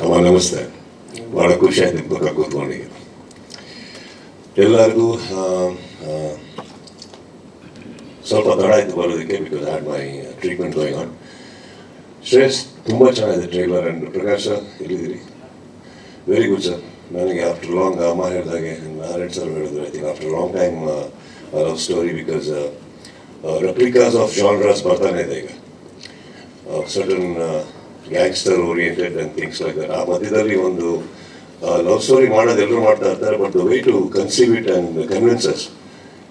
ಅಮ್ಮ ನಮಸ್ತೆ ಭಾಳ ಖುಷಿ ಆಯ್ತು ನಿಮ್ಮ ಪಕ್ಕ ಕೂತ್ಕೊಂಡಿಗೆ ಎಲ್ಲರಿಗೂ ಆ, ಆ, ಸ್ವಲ್ಪ ತಡ ಆಯಿತು ಬರೋದಕ್ಕೆ because had my treatment going on Shreyas ತುಂಬ ಚೆನ್ನಾಗಿದೆ ಟ್ರೈಲರ್ ಆ್ಯಂಡ್ ಪ್ರಕಾಶ್ ಸರ್ ಎಲ್ಲಿದ್ದೀರಿ ವೆರಿ ಗುಡ್ ಸರ್ ನನಗೆ ಆಫ್ಟರ್ ಲಾಂಗ್ ಅಮ್ಮ ಹೇಳಿದಾಗೆ ನಾರಾಯಣ್ ಸರ್ ಹೇಳಿದ್ರು I think after long time love story because replicas of genres ಬರ್ತಾನೆ ಇದೆ ಈಗ certain gangster oriented and things like ಆ ಮಧ್ಯದಲ್ಲಿ ಒಂದು ಲವ್ ಸ್ಟೋರಿ ಮಾಡೋದು ಎಲ್ಲರೂ ಮಾಡ್ತಾ ಇರ್ತಾರೆ but the way to conceive it and convinces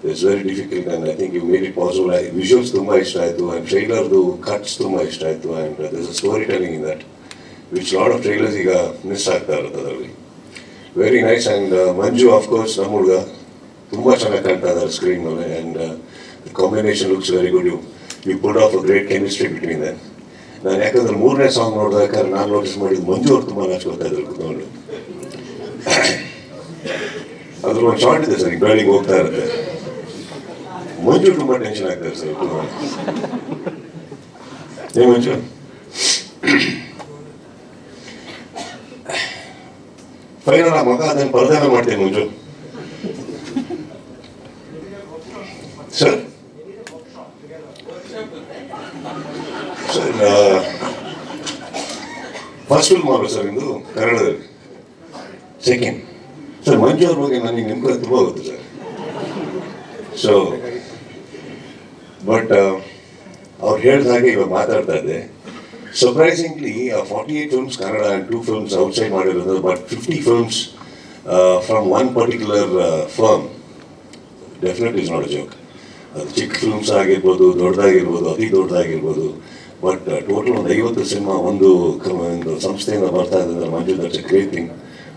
it's very difficult and I think you made it possible visuals ತುಂಬ ಇಷ್ಟ ಆಯಿತು ಆ್ಯಂಡ್ ಟ್ರೈಲರ್ದು ಕಟ್ಸ್ ತುಂಬ ಇಷ್ಟ ಆಯಿತು and this a story telling in that which lot of trailers ಈಗ miss ಆಗ್ತಾ ಇರುತ್ತೆ ಅದರಲ್ಲಿ. Very nice and Manju of course ನಮ್ಮ ಹುಡುಗ, ತುಂಬ ಚೆನ್ನಾಗಿ ಕಾಣ್ತಾ ಇದ್ದಾರೆ ಸ್ಕ್ರೀನ್ ಮೇಲೆ and combination looks very good you you put of a great chemistry between them ನಾನು ಯಾಕಂದ್ರೆ ಮೂರನೇ ಸಾಂಗ್ ನೋಡಿದಾದ್ರೆ ನಾನು ನೋಟಿಸ್ ಮಾಡಿದ್ದು ಮಂಜು ಅವ್ರು ತುಂಬ ನಾಚ್ಕೊತಾ ಇದ್ರು ಕುತ್ಕೊಂಡು ಅದ್ರ ಒಂದು ಶಾರ್ಟ್ ಇದೆ ಸರ್ ಬೆಳಿಗ್ಗೆ ಹೋಗ್ತಾ ಇರುತ್ತೆ. ಮಂಜು ತುಂಬ ಟೆನ್ಷನ್ ಆಗ್ತಾರೆ ಸರ್ ಏ ಮಂಜು? ಫೈನಲ್ ಆ ಮಗ, ಅದನ್ನು ಪರದಾನ ಮಾಡ್ತೇನೆ ಮಂಜು. ಸರ್. ಫಸ್ಟ್ ಫಿಲ್ಮ್ ಅಲ್ವಾ ಸರ್ ಇಂದು ಕನ್ನಡದಲ್ಲಿ. ಸೆಕೆಂಡ್ ಸರ್ ಮಂಜು ಅವ್ರ ಬಗ್ಗೆ ನನಗೆ ನಿಮ್ಗೆ ತುಂಬ ಆಗುತ್ತೆ ಸರ್. ಸೊ ಬಟ್ ಅವ್ರು ಹೇಳಿದ ಹಾಗೆ ಇವಾಗ ಮಾತಾಡ್ತಾ ಇದ್ದೆ. Surprisingly forty eight films Kannada and two films outside ಮಾಡಿರೋದು but fifty films from one particular firm definite is not a joke ಅದು ಚಿಕ್ಕ ಫಿಲ್ಮ್ಸ್ ಆಗಿರ್ಬೋದು ದೊಡ್ಡದಾಗಿರ್ಬೋದು ಅತಿ ದೊಡ್ಡದಾಗಿರ್ಬೋದು. ಬಟ್ ಟೋಟಲ್ ಒಂದು ಐವತ್ತು ಸಿನಿಮಾ ಒಂದು ಒಂದು ಸಂಸ್ಥೆಯಿಂದ ಬರ್ತಾ ಇದೆ Manju that's a great thing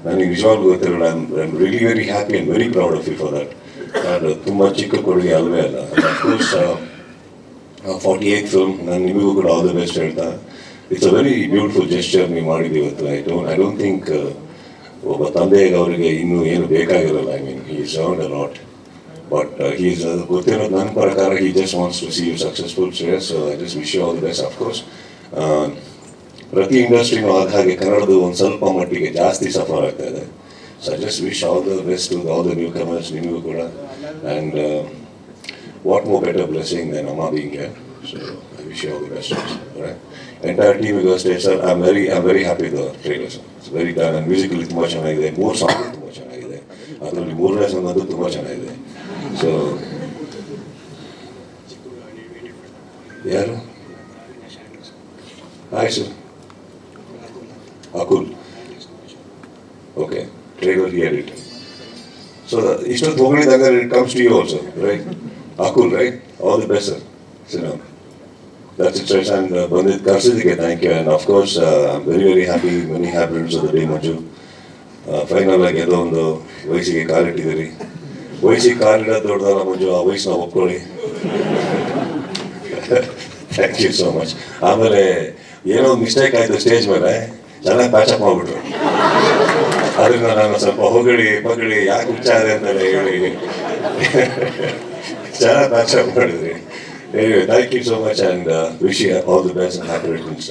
ನನಗೆ ನಿಜವಾಗ್ಲೂ ಗೊತ್ತಿರಲ್ಲ I am really very happy and very proud of you for that ಅದು ತುಂಬ ಚಿಕ್ಕ ಕೊಡುಗೆ ಅಲ್ವೇ ಅಲ್ಲ. ಅಫ್ಕೋರ್ಸ್ ಫಾರ್ಟಿ ಏಟ್ ಫಿಲ್ಮ್ ನಾನು ನಿಮಗೂ ಕೂಡ ಆಲ್ ದ ಬೆಸ್ಟ್ ಹೇಳ್ತಾ. It's a very beautiful gesture ನೀವು ಮಾಡಿದ್ದೀವಿ ಇವತ್ತು. I don't I don't think ಒಬ್ಬ ತಂದೆಗೆ ಅವರಿಗೆ ಇನ್ನೂ ಏನು ಬೇಕಾಗಿರಲ್ಲ. ಐ ಮೀನ್ ಈ sound a lot but he's ಅದು ಗೊತ್ತಿರೋದು ನನ್ನ ಪ್ರಕಾರ he just wants to see you successful Shreyas I just wish all the best of course ಪ್ರತಿ ಇಂಡಸ್ಟ್ರಿನೂ ಆದ ಹಾಗೆ ಕನ್ನಡದು ಒಂದು ಸ್ವಲ್ಪ ಮಟ್ಟಿಗೆ ಜಾಸ್ತಿ ಸಫರ್ ಆಗ್ತಾ ಇದೆ. So I just wish all the best to all the newcomers ನಿಮಗೂ ಕೂಡ. And what more better blessing than ಅಮ್ಮ being so I wish all the best entire team ಈಗ ಅಷ್ಟೇ sir I am very I very happy the trailers very done and musically ತುಂಬ ಚೆನ್ನಾಗಿದೆ. ಮೂರು song ತುಂಬ ಚೆನ್ನಾಗಿದೆ. ಅದರಲ್ಲಿ ಮೂರನೇ ಸಾಂಗ್ ಅದು ತುಂಬ ಚೆನ್ನಾಗಿದೆ. ಸೊ ಯಾರು hi sir Akul okay trailer hear it so ಇಷ್ಟೊಂದು ಹೊಗಳಿದಾಗ it comes to you also right Akul right all the best sir cinema that's it right and ಬಂದಿದ್ದು ಕರ್ಸಿದ್ದಕ್ಕೆ thank you and of course I am very very happy many happiness of the day Manju final ಆಗಿ ಏನೋ ಒಂದು ವಯಸ್ಸಿಗೆ ಕಾಲಿಟ್ಟಿದ್ದೀರಿ ವಯಸ್ಸಿಗೆ ಕಾಲಿಡೋದು ದೊಡ್ಡದಲ್ಲ ಮಂಜು, ಆ ವಯಸ್ಸು ನಾವು ಒಪ್ಕೊಳ್ಳಿ. ಥ್ಯಾಂಕ್ ಯು ಸೋ ಮಚ್ ಆಮೇಲೆ ಏನೋ ಮಿಸ್ಟೇಕ್ ಆಯಿತು ಸ್ಟೇಜ್ ಮೇಲೆ, ಚೆನ್ನಾಗಿ ಪ್ಯಾಚಪ್ ಮಾಡಿಬಿಟ್ರು. ಅದರಿಂದ ನಾನು ಸ್ವಲ್ಪ ಹೊಗಳಿ ಪಗಳಿ ಯಾಕೆ ಆದೆ ಅಂತೆಲ್ಲ ಹೇಳಿ. ಚೆನ್ನಾಗಿ ಪ್ಯಾಚಪ್ ಮಾಡಿದ್ರಿ. Thank you so much and wish all the best happy returns